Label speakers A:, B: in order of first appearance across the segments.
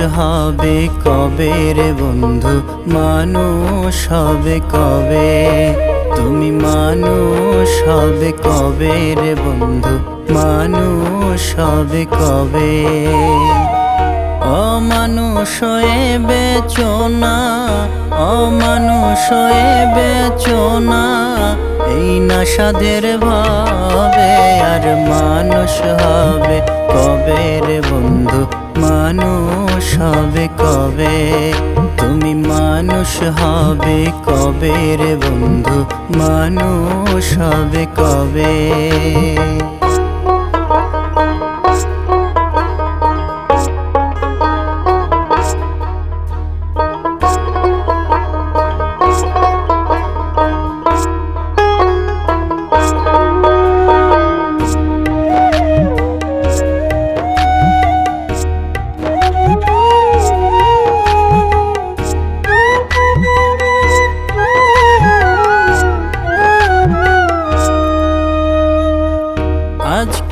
A: হবে কবে রে বন্ধু? মানুষ হবে কবে? তুমি মানুষ হবে কবে রে বন্ধু? মানুষ হবে কবে? অমানুষ হয়ে বেচো না, অমানুষ হয়ে বেচো না। এই নাসাদের ভাবে আর মানুষ হবে কবে রে বন্ধু? মানুষ হবে কবে? তুমি মানুষ হবে কবে রে বন্ধু? মানুষ হবে কবে?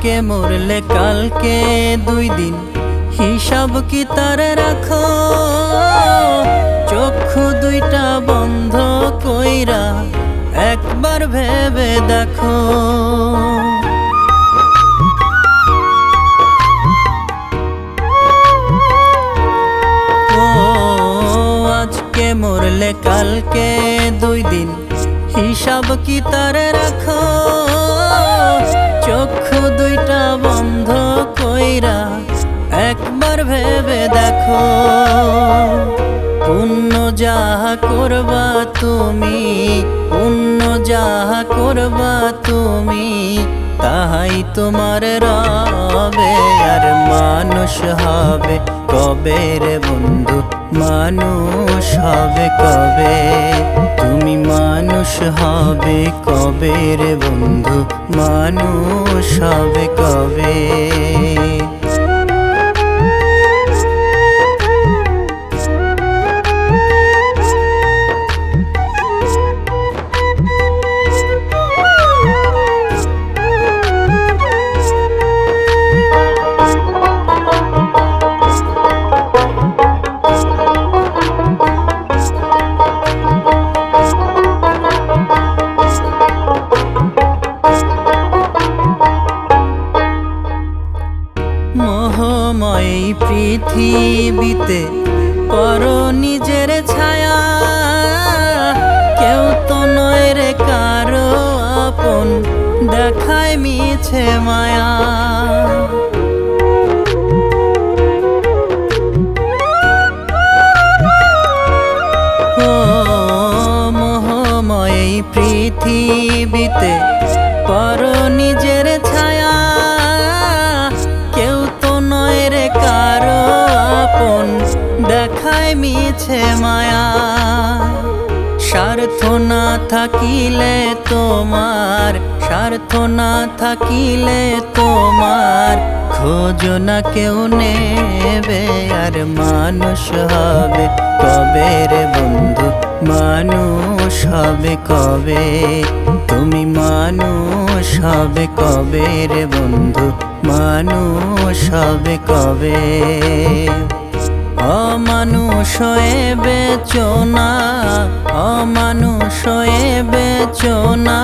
A: আজকে মরলে কালকে দুই দিন। হিসাব কি তার রাখো? চক্ষু দুইটা বন্ধ কইরা একবার ভেবে দেখো। আজকে মরলে কালকে দুই দিন। হিসাব কি তার রাখো? একবার ভেবে দেখো। পুণ্য যাহা করবা তুমি, পুণ্য যাহা করবা তুমি, তাহাই তোমার রবে। আর মানুষ হবে কবে রে বন্ধু? মানুষ হবে কবে? তুমি মানুষ হবে কবে রে বন্ধু? মানুষ হবে কবে? পৃথিবীতে পর নিজের ছায়া। কেউ তো নয় রে কারও আপন, দেখায় মিছে মায়া। পৃথিবীতে পর নিজের মিছে মায়া। স্বার্থ না থাকিলে তোমার, স্বার্থ না থাকিলে তোমার, খোঁজ না কেউ নেবে আর মানুষ হবে কবে রে বন্ধু? মানুষ হবে কবে? তুমি মানুষ হবে কবে রে বন্ধু? মানুষ হবে কবে? অমানুষ হয়ে বেচো না অমানুষ হয়ে বেচো না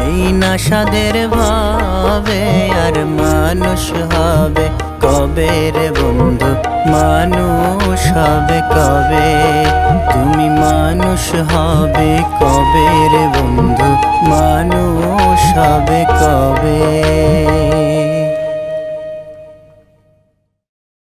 A: এই নাসাদের ভাবে আর মানুষ হবে কবে রে বন্ধু? মানুষ হবে কবে? তুমি মানুষ হবে কবে রে বন্ধু? মানুষ হবে কবে?